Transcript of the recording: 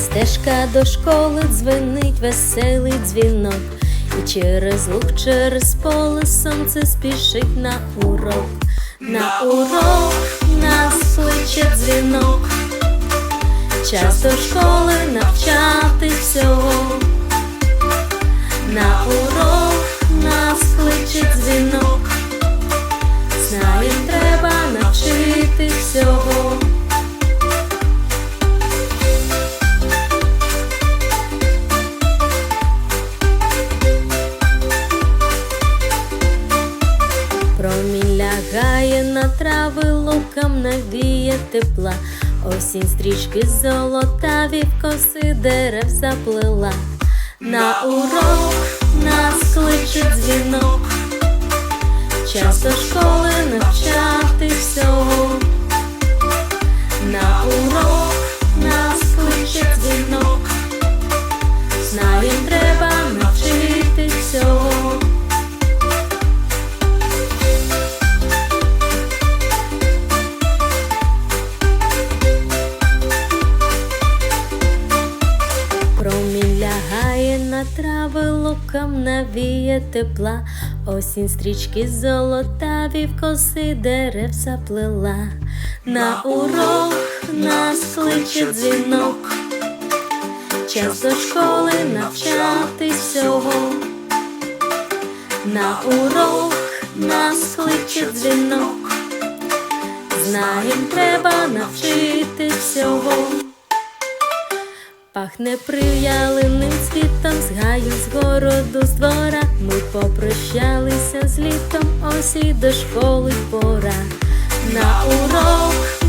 стежка до школи дзвенить веселий дзвінок, і через луг, через поле сонце спішить на урок. На урок нас кличе дзвінок, час до школи навчати всього. На урок нас кличе дзвінок, знаєм, треба лягає на трави, лукам навіє тепла. Осінь стрічки золотаві в коси дерев заплила. На урок нас кличе дзвінок, час до трави, лукам навіє тепла, осінь стрічки золотаві в коси дерев заплела. На урок нас кличе дзвінок, час до школи навчати всього. На урок нас кличе дзвінок, знаєм, треба навчити всього. Пахне прив'яленим світом, з гаю, з городу, з двора. Ми попрощалися з літом, ось і до школи пора. На урок